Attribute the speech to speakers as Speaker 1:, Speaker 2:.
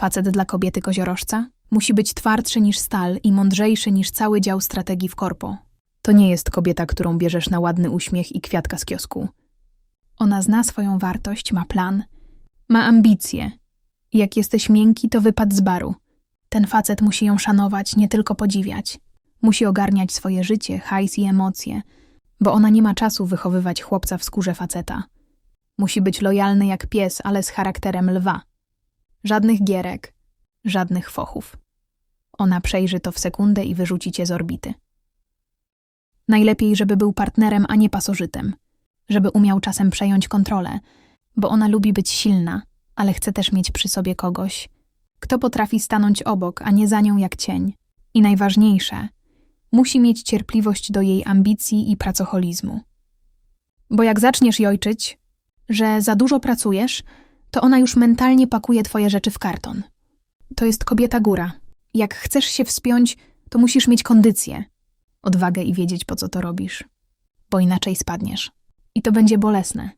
Speaker 1: Facet dla kobiety koziorożca musi być twardszy niż stal i mądrzejszy niż cały dział strategii w korpo. To nie jest kobieta, którą bierzesz na ładny uśmiech i kwiatka z kiosku. Ona zna swoją wartość, ma plan, ma ambicje. Jak jesteś miękki, to wypad z baru. Ten facet musi ją szanować, nie tylko podziwiać. Musi ogarniać swoje życie, hajs i emocje, bo ona nie ma czasu wychowywać chłopca w skórze faceta. Musi być lojalny jak pies, ale z charakterem lwa. Żadnych gierek, żadnych fochów. Ona przejrzy to w sekundę i wyrzuci cię z orbity. Najlepiej, żeby był partnerem, a nie pasożytem. Żeby umiał czasem przejąć kontrolę, bo ona lubi być silna, ale chce też mieć przy sobie kogoś, kto potrafi stanąć obok, a nie za nią jak cień. I najważniejsze, musi mieć cierpliwość do jej ambicji i pracoholizmu. Bo jak zaczniesz jojczyć, że za dużo pracujesz, to ona już mentalnie pakuje twoje rzeczy w karton. To jest kobieta góra. Jak chcesz się wspiąć, to musisz mieć kondycję, odwagę i wiedzieć, po co to robisz. Bo inaczej spadniesz. I to będzie bolesne.